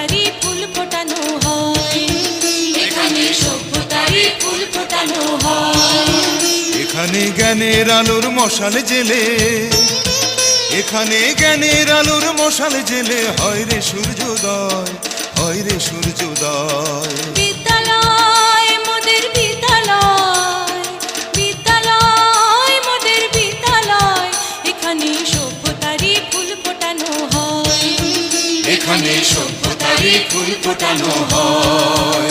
সভ্যতারই ফুল ফোটানো হয়। এখানে সভ্যতারই ফুল ফোটানো হয়। এখানে জ্ঞানের আলোর মশাল জেলে এখানে জ্ঞানের আলোর মশাল জেলে হয় রে সূর্যোদয় হয় রে সূর্যোদয়। বিদ্যালয় মোদের বিদ্যালয় বিদ্যালয় মোদের বিদ্যালয় এখানে সভ্যতারই ফুল ফোটানো হয়। এখানে সভ্যতারই ফুল ফোটানো হয়।